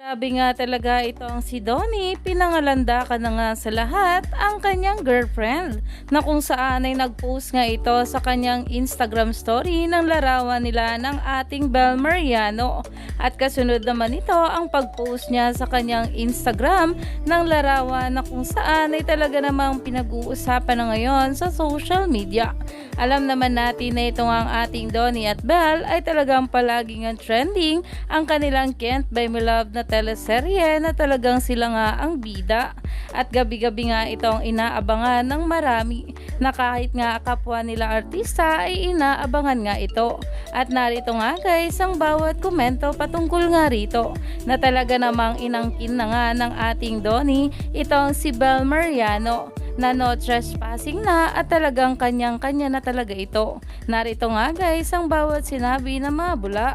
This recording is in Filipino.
Grabe nga talaga itong si Donnie, pinangalanda ka na nga sa lahat ang kanyang girlfriend na kung saan ay nag-post nga ito sa kanyang Instagram story ng larawan nila ng ating Bel Mariano. At kasunod naman ito ang pag-post niya sa kanyang Instagram ng larawan na kung saan ay talaga namang pinag-uusapan na ngayon sa social media. Alam naman natin na ito nga ang ating Donnie at Belle ay talagang palaging ang trending ang kanilang Can't Buy Me Love na teleserye na talagang sila nga ang bida. At gabi-gabi nga itong inaabangan ng marami na kahit nga kapwa nila artista ay inaabangan nga ito. At narito nga guys ang bawat komento patungkol nga rito na talaga namang inangkin na nga ng ating Donnie itong si Belle Mariano na no trespassing na at talagang kanyang-kanya na talaga ito. Narito nga guys ang bawat sinabi ng mga bula.